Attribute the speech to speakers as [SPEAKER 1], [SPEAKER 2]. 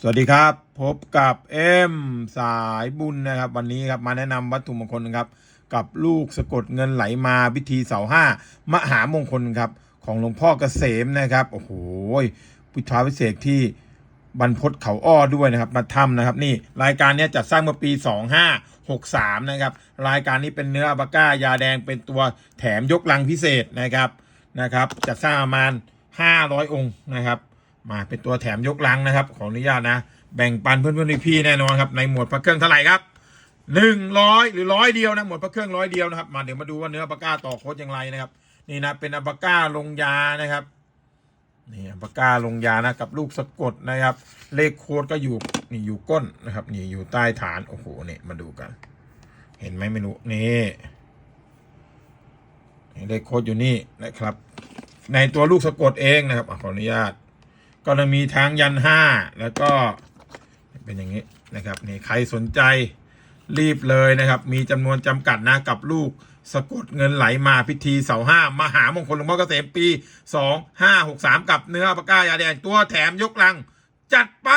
[SPEAKER 1] สวัสดีครับ พบกับเอ็มสายบุญนะครับ วันนี้ครับมาแนะนำวัตถุมงคลครับ กับลูกสะกดเงินไหลมาพิธีเสาห้ามหามงคลครับ ของหลวงพ่อเกษมนะครับโอ้โหพุทธาวิเศษที่บรรพตเขาอ้อด้วยนะครับ มาทำนะครับ นี่รายการนี้จัดสร้างเมื่อปี 2563 นะครับ รายการนี้เป็นเนื้ออัลปาก้ายาแดงเป็นตัวแถมยกลังพิเศษนะครับนะครับจัดสร้างประมาณ 500 องค์นะครับ มาเป็นตัวแถมยกลังนะครับ ขออนุญาตนะ แบ่งปันเพื่อนๆพี่ๆแน่นอนครับในหมวดพระเครื่องเท่าไหร่ครับหนึ่งร้อยหรือร้อยเดียวนะหมวดพระเครื่องร้อยเดียวนะครับมาเดี๋ยวมาดูว่าเนื้อปาก้าต่อโคตอย่างไรนะครับ นี่นะเป็นอัปาก้าลงยานะครับนี่อปาก้าลงยานะกับลูกสะกดนะครับ เลขโค้ดก็อยู่นี่อยู่ก้นนะครับ นี่อยู่ใต้ฐานโอ้โหนี่มาดูกัน เห็นไหมไม่รู้นี่เลขโค้ดอยู่นี่นะครับ ในตัวลูกสะกดเองนะครับขออนุญาต ก็จะมีทางยันห้าแล้วก็เป็นอย่างนี้นะครับนี่ใครสนใจรีบเลยนะครับ มีจำนวนจำกัดนะกับลูกสะกดเงินไหลมาพิธีเสาห้ามหามงคลหลวงพ่อเกษมปีสองห้าหกสามกับเนื้อปากกายาแดงตัวแถมยกลัง จัดไป